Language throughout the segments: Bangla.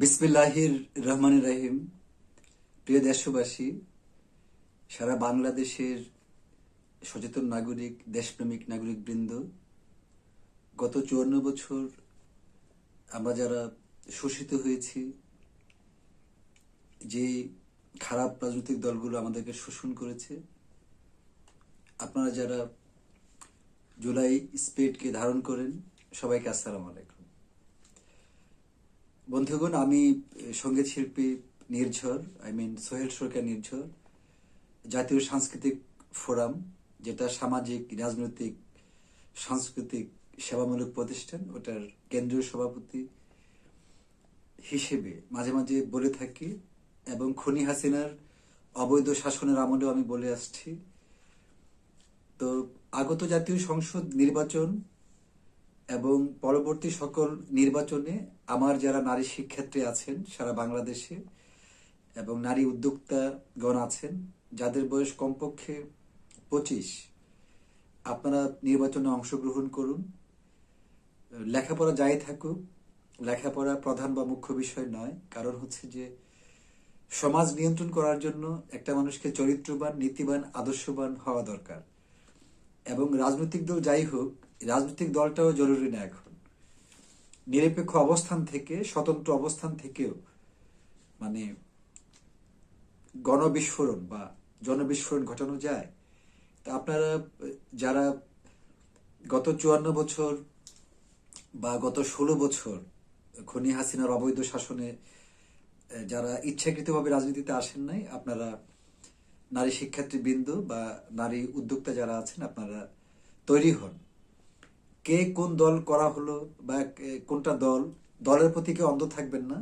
বিসমিল্লাহির রহমান রাহিম। প্রিয় দেশবাসী, সারা বাংলাদেশের সচেতন নাগরিক, দেশপ্রেমিক নাগরিক বৃন্দ গত চুয়ান্ন বছর আমরা যারা শোষিত হয়েছি, যে খারাপ রাজনৈতিক দলগুলো আমাদেরকে শোষণ করেছে, আপনারা যারা জুলাই স্পেডকে ধারণ করেন, সবাইকে আসসালামু আলাইকুম। বন্ধুগণ, আমি সংগীত শিল্পী নির্ঝর আই মিন সোহেল সরকার নির্ঝর, জাতীয় সাংস্কৃতিক ফোরাম, যেটা সামাজিক, রাজনৈতিক, সাংস্কৃতিক সেবামূলক প্রতিষ্ঠান, ওটার কেন্দ্রীয় সভাপতি হিসেবে মাঝে মাঝে বলে থাকি এবং খনি হাসিনার অবৈধ শাসনের আমলেও আমি বলে আসছি। তো আগত জাতীয় সংসদ নির্বাচন এবং পরবর্তী সকল নির্বাচনে আমার যারা নারী শিক্ষার্থী আছেন, সারা বাংলাদেশে এবং নারী উদ্যোক্তাগণ আছেন, যাদের বয়স কমপক্ষে পঁচিশ, আপনারা নির্বাচনে অংশগ্রহণ করুন। লেখাপড়া যাই থাকুক, লেখাপড়া প্রধান বা মুখ্য বিষয় নয়, কারণ হচ্ছে যে সমাজ নিয়ন্ত্রণ করার জন্য একটা মানুষকে চরিত্রবান, নীতিবান, আদর্শবান হওয়া দরকার। এবং রাজনৈতিক দল যাই হোক রাজনৈতিক দলটাও জরুরি না এখন। নিরপেক্ষ অবস্থান থেকে, স্বতন্ত্র অবস্থান থেকেও মানে গণবিস্ফোরণ বা জনবিস্ফোরণ ঘটানো যায়। তা আপনারা, যারা গত চুয়ান্ন বছর বা গত ষোলো বছর খনি হাসিনার অবৈধ শাসনে যারা ইচ্ছাকৃতভাবে রাজনীতিতে আসেন নাই, আপনারা নারী শিক্ষার্থী বিন্দু বা নারী উদ্যোক্তা যারা আছেন, আপনারা তৈরি হন। কে কোন দল করা হলো বা কোনটা দল, দলের প্রতি কেউ অন্ধ থাকবেন না।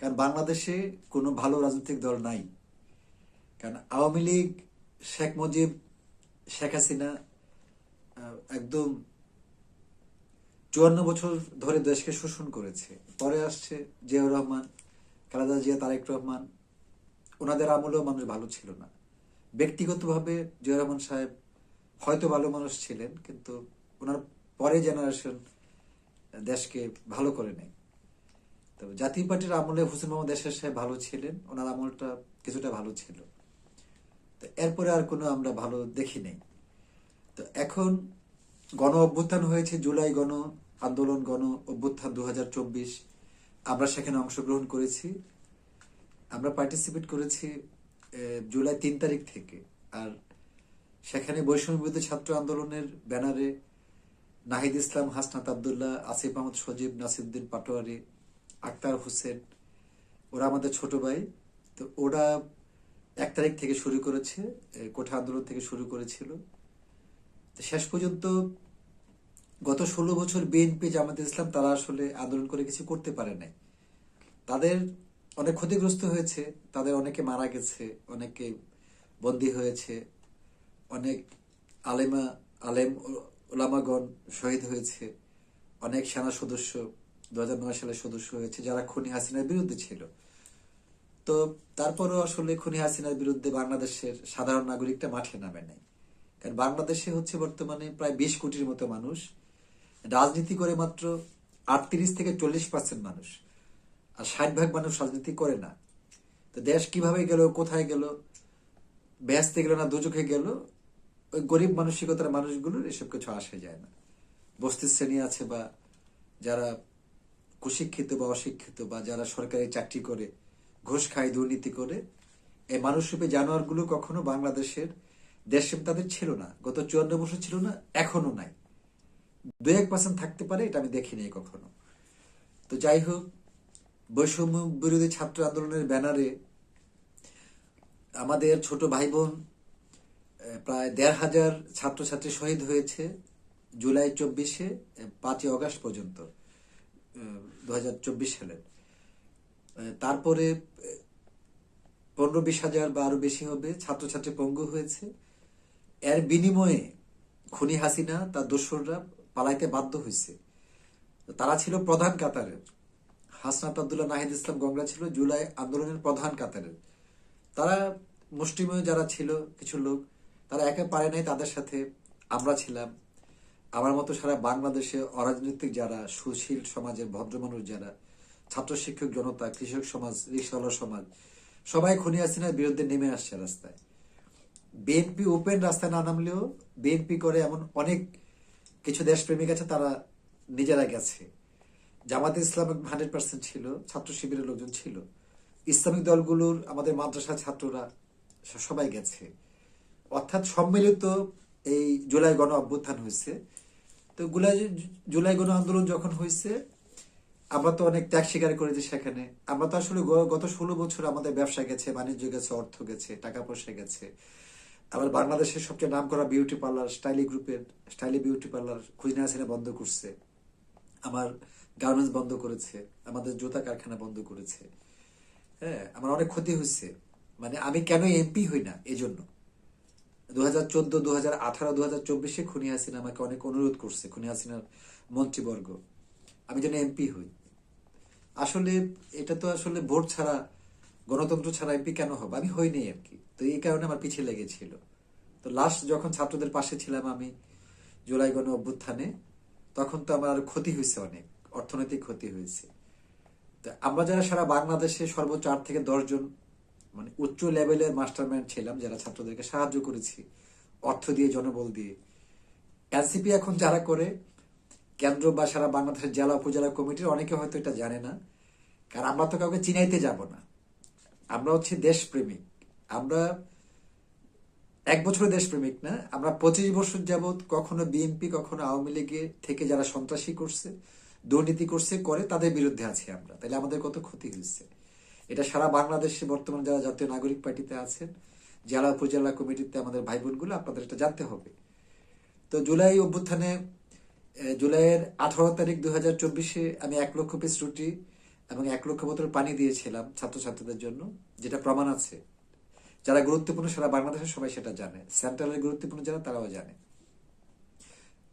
কারণ বাংলাদেশে কোনো ভালো রাজনৈতিক দল নাই। কারণ আওয়ামী লীগ, শেখ মুজিব, শেখ হাসিনা একদম চুয়ান্ন বছর ধরে দেশকে শোষণ করেছে। পরে আসছে জিয়াউর রহমান, খালেদা জিয়া, তারেক রহমান। ওনাদের আমলেও মানুষ ভালো ছিল না। ব্যক্তিগতভাবে জিয়া রহমান সাহেব হয়তো ভালো মানুষ ছিলেন, কিন্তু ওনার পরে জেনারেশন দেশকে ভালো করে নেই তো জাতীয় পার্টির আমলে হুসেন মোহাম্মদ এরশাদ সাহেব ভালো ছিলেন, ওনার আমলটা কিছুটা ভালো ছিল। তো এরপরে আর কোনো আমরা ভালো দেখি নেই। তো এখন গণ অভ্যুত্থান হয়েছে, জুলাই গণ আন্দোলন গণ অভ্যুত্থান দু হাজার চব্বিশ। আমরা সেখানে অংশগ্রহণ করেছি। আমরা পার্টিসিপেট করেছি জুলাই তিন তারিখ থেকে। আর সেখানে বৈষম্য বিরোধী ছাত্র আন্দোলনের ব্যানারে নাহিদ ইসলাম, হাসনাত আবদুল্লাহ, আসিফ আহমদ, সজীব, নাসিরুদ্দিন পাটোয়ারি, আক্তার হোসেন, ওরা আমাদের ছোট ভাই। তো ওরা এক তারিখ থেকে শুরু করেছে কোঠা আন্দোলন থেকে শুরু করেছিল। শেষ পর্যন্ত গত ষোলো বছর বিএনপি জামাত ইসলাম তারা আসলে আন্দোলন করে কিছু করতে পারে নাই। তাদের অনেক ক্ষতিগ্রস্ত হয়েছে, তাদের অনেকে মারা গেছে, অনেকে বন্দী হয়েছে, অনেক আলেমা, আলেম ওলামাগণ শহীদ হয়েছে। অনেক সেনা সদস্য দু সালের সদস্য হয়েছে, যারা খুনি হাসিনার বিরুদ্ধে ছিল। তো তারপরও আসলে খুনি হাসিনার বিরুদ্ধে বাংলাদেশের সাধারণ নাগরিকটা মাঠে নামে নাই। কারণ বাংলাদেশে হচ্ছে বর্তমানে প্রায় বিশ কোটির মতো মানুষ। রাজনীতি করে মাত্র আটত্রিশ থেকে চল্লিশ পার্সেন্ট মানুষ। আর ষাট ভাগ মানুষ রাজনীতি করে না। তো দেশ কীভাবে গেল, কোথায় গেল, ব্যস্তে গেল না দুচোখে গেল ওই গরিব মানসিকতার মানুষগুলোর এসব কিছু আসে যায় না। বস্তির শ্রেণি আছে বা যারা কুশিক্ষিত বা অশিক্ষিত বা যারা সরকারি চাকরি করে, ঘুষ খায়, দুর্নীতি করে, এই মানুষরূপী জানোয়ারগুলো কখনো বাংলাদেশের দেশে তাদের ছিল না। গত চুয়ান্ন বছর ছিল না, এখনও নাই। দু এক পার্সেন্ট থাকতে পারে, এটা আমি দেখিনি কখনো। তো যাই হোক, বৈষম্য বিরোধী ছাত্র আন্দোলনের ব্যানারে আমাদের ছোট ভাই বোন প্রায় দেড় হাজার ছাত্রছাত্রী শহীদ হয়েছে জুলাই চব্বিশে পাঁচই অগাস্ট পর্যন্ত দু হাজার চব্বিশ সালের। তারপরে পনেরো বিশ হাজার বা আরও বেশি হবে ছাত্রছাত্রী পঙ্গু হয়েছে। এর বিনিময়ে খুনি হাসিনা, তার দোসররা পালাইতে বাধ্য হয়েছে। তারা ছিল প্রধান কাতারের। হাসনাত আবদুল্লাহ নাহিদ ইসলাম গঙ্গা ছিল জুলাই আন্দোলনের প্রধান কাতারের। তারা মুষ্টিময় যারা ছিল, কিছু লোক তারা একে পারে নাই তাদের সাথে আমরা ছিলাম। আমার মতো সারা বাংলাদেশে অরাজনৈতিক যারা, সুশীল সমাজের ভদ্র মানুষ যারা, ছাত্র শিক্ষক জনতা, কৃষক সমাজ, রিক্সাওয়ালা সমাজ, সবাই খুনি হাসিনার বিরুদ্ধে নেমে আসছে রাস্তায়। বিএনপি ওপেন রাস্তায় না নামলেও বিএনপি করে এমন অনেক কিছু দেশপ্রেমিক আছে, তারা নিজেরা গেছে। জামাতে ইসলাম হান্ড্রেড পার্সেন্ট ছিল, ছাত্র শিবিরের লোকজন ছিল। ইসলামিক দলগুলোর, আমাদের মাদ্রাসা ছাত্ররা, সবাই গেছে। অর্থাৎ সম্মিলিত এই জুলাই গণ অভ্যুত্থান হয়েছে। তো গুলাই জুলাই গণ আন্দোলন যখন হয়েছে, আমরা তো অনেক ত্যাগ স্বীকার করেছি সেখানে। আমরা তো আসলে গত ষোলো বছর আমাদের ব্যবসা গেছে, বাণিজ্য গেছে, অর্থ গেছে, টাকা পয়সা গেছে। আবার বাংলাদেশের সবচেয়ে নাম করা বিউটি পার্লার স্টাইলি গ্রুপের স্টাইলি বিউটি পার্লার খুঁজনা হাসিনা বন্ধ করছে। আমার গার্মেন্টস বন্ধ করেছে, আমাদের জুতা কারখানা বন্ধ করেছে। হ্যাঁ আমার অনেক ক্ষতি হয়েছে। মানে আমি কেন এমপি হই না, এজন্য। জন্য দু হাজার চোদ্দ দু আঠারো দু চব্বিশে খুনি হাসিনা আমাকে অনেক অনুরোধ করছে, খুনি হাসিনার মন্ত্রীবর্গ। আমি যেন এমপি হই। আসলে এটা তো আসলে ভোট ছাড়া, গণতন্ত্র ছাড়া এমপি কেন হবে? আমি হইনি আর কি। তো এই কারণে আমার পিছিয়ে লেগেছিল। তো লাস্ট যখন ছাত্রদের পাশে ছিলাম আমি জুলাই গণ অভ্যুত্থানে, তখন তো আমার ক্ষতি হয়েছে অনেক, অর্থনৈতিক ক্ষতি হয়েছে। তো আমরা যারা সারা বাংলাদেশে সর্বোচ্চ আট থেকে দশ জন মানে উচ্চ লেভেলের মাস্টারমাইন্ড ছিলাম, যারা ছাত্রদেরকে সাহায্য করেছি, অর্থ দিয়ে, জনবল দিয়ে। এনসিপি এখন যারা করে, কেন্দ্র বা সারা বাংলাদেশের জেলা, উপজেলা কমিটির অনেকে হয়তো এটা জানে না, কারণ আমরা তো কাউকে চিনাইতে যাব না। আমরা হচ্ছে দেশপ্রেমিক। আমরা এক বছর দেশপ্রেমিক না, আমরা পঁচিশ বছর যাবৎ কখনো বিএনপি কখনো আওয়ামী লীগে থেকে যারা সন্ত্রাসী করছে, দুর্নীতি করছে, করে তাদের বিরুদ্ধে আছি আমরা। তাহলে আমাদের কত ক্ষতি হয়েছে? এটা সারা বাংলাদেশে বর্তমান যারা জাতীয় নাগরিক পার্টিতে আছেন, জেলা উপজেলা কমিটিতে আমাদের ভাই বোনগুলো আপনাদের এটা জানতে হবে। তো জুলাই অভ্যুত্থানে জুলাইয়ের আঠারো তারিখ দুই হাজার চব্বিশে আমি এক লক্ষ পিস রুটি এবং এক লক্ষ বোতল পানি দিয়েছিলাম ছাত্রছাত্রীদের জন্য, যেটা প্রমাণ আছে। যারা গুরুত্বপূর্ণ সারা বাংলাদেশের সবাই সেটা জানে। সেন্ট্রালের গুরুত্বপূর্ণ যারা, তারাও জানে।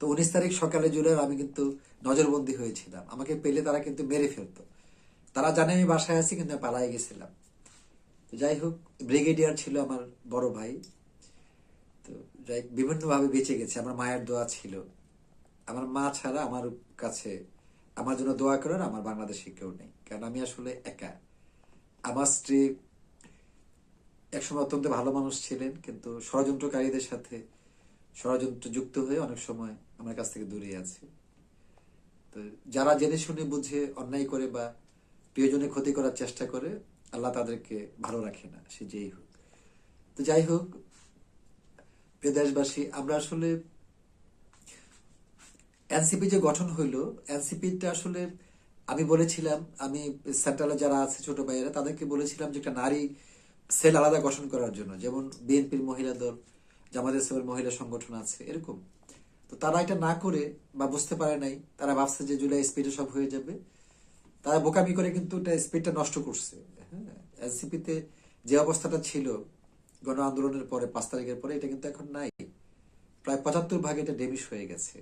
তো উনিশ তারিখ সকালে জুলাইয়ের আমি কিন্তু নজরবন্দি হয়েছিলাম। আমাকে পেলে তারা কিন্তু মেরে ফেলতো। তারা জানে আমি বাসায় আছি, কিন্তু পালাই গেছিলাম। যাই হোক, ব্রিগেডিয়ার ছিল আমার বড় ভাই। তো যাই, বিভিন্নভাবে বেঁচে গেছে, আমার মায়ের দোয়া ছিল। আমার মা ছাড়া আমার কাছে, আমার জন্য দোয়া করার আমার বাংলাদেশে কেউ নেই। কারণ আমি আসলে একা। আমার স্ত্রী একসময় অত্যন্ত ভালো মানুষ ছিলেন, কিন্তু ষড়যন্ত্রকারীদের সাথে ষড়যন্ত্র যুক্ত হয়ে অনেক সময় আমার কাছ থেকে দূরে আছে। তো যারা জেনে শুনে বুঝে, অন্যায় করে বা প্রিয়জনে ক্ষতি করার চেষ্টা করে, আল্লাহ তাদেরকে ভালো রাখে না, সে যেই হোক। তো যাই হোক, প্রিয় দেশবাসী, আমরা আসলে এনসিপি যে গঠন হইল, এনসিপিটা আসলে আমি বলেছিলাম, আমি সেন্ট্রালে যারা আছে ছোট ভাইয়েরা, তাদেরকে বলেছিলাম যে একটা নারী সেল আলাদা গঠন করার জন্য, যেমন বিএনপির মহিলা দল, জামাত ইসলামের মহিলা সংগঠন আছে, এরকম। তো তারা এটা না করে বা বুঝতে পারে নাই, তারা ভাবছে যে জুলাই স্পিডে সব হয়ে যাবে। তারা বোকামি করে কিন্তু স্পিডটা নষ্ট করছে। হ্যাঁ এনসিপিতে যে অবস্থাটা ছিল গণ আন্দোলনের পরে, পাঁচ তারিখের পরে, এটা কিন্তু এখন নাই। প্রায় পঁচাত্তর ভাগ এটা ডেমিশ হয়ে গেছে।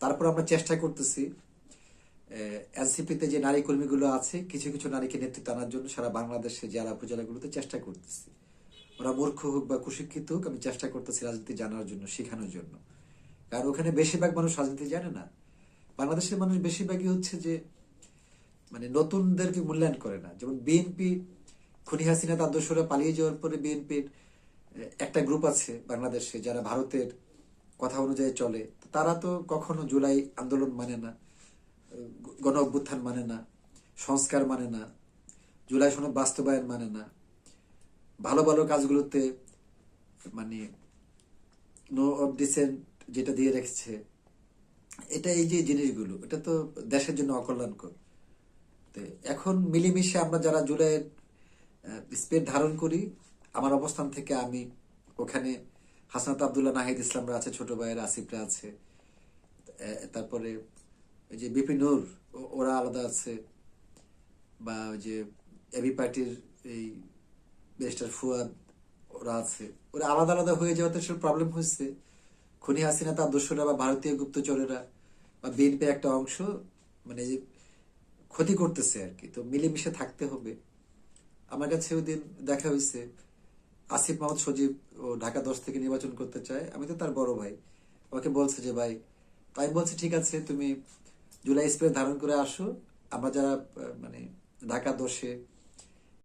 তারপর আমরা চেষ্টা করতেছি এনসিপিতে যে নারী কর্মীগুলো আছে, কিছু কিছু নারীকে নেতৃত্ব আনার জন্য সারা বাংলাদেশে জেলা উপজেলাগুলোতে চেষ্টা করতেছি। ওরা মূর্খ হোক বা কুশিক্ষিত হোক, আমি চেষ্টা করতেছি রাজনীতি জানার জন্য, শেখানোর জন্য। কারণ ওখানে বেশিরভাগ মানুষ রাজনীতি জানে না। বাংলাদেশের মানুষ বেশিরভাগই হচ্ছে যে মানে নতুনদেরকে মূল্যায়ন করে না। যেমন বিএনপি খুনি হাসিনা তার দোষরা পালিয়ে যাওয়ার পরে বিএনপির একটা গ্রুপ আছে বাংলাদেশে যারা ভারতের কথা অনুযায়ী চলে। তারা তো কখনো জুলাই আন্দোলন মানে না গণ অভ্যুত্থান মানে না, সংস্কার মানে না, জুলাই সনদ বাস্তবায়ন মানে না, ভালো ভালো কাজগুলোতে মানে নো অফ ডিসেন্ট যেটা দিয়ে রেখেছে, এটা এই যে জিনিসগুলো, এটা তো দেশের জন্য অকল্যাণকর। এখন মিলেমিশে আমরা যারা জুলাইয়ের স্পিড ধারণ করি, আমার অবস্থান থেকে আমি ওখানে হাসনাত আবদুল্লাহ নাহিদ ইসলামরা আছে, ছোট ভাইয়ের আসিফরা আছে তারপরে ওই যে বিপিনুর ওরা আলাদা আছে, বা ওই যে এবি পার্টির এই ব্যারিস্টার ফুয়াদ, ওরা আছে। ওরা আলাদা আলাদা হয়ে যাওয়াতে সব প্রবলেম হচ্ছে খুনি হাসিনা, তার দোষরা বা ভারতীয় গুপ্তচরেরা বা বিএনপি একটা অংশ মানে ক্ষতি করতেছে আর কি। তো মিলেমিশে থাকতে হবে। আমার কাছে ওই দিন দেখা হয়েছে, আসিফ মাহমুদ সজীব ও ঢাকা দশ থেকে নির্বাচন করতে চায়। আমি তো তার বড় ভাই। আমাকে বলছে যে, ভাই তাই বলছি, ঠিক আছে, তুমি জুলাই স্প্রে ধারণ করে আসো। আমরা যারা মানে ঢাকা দশে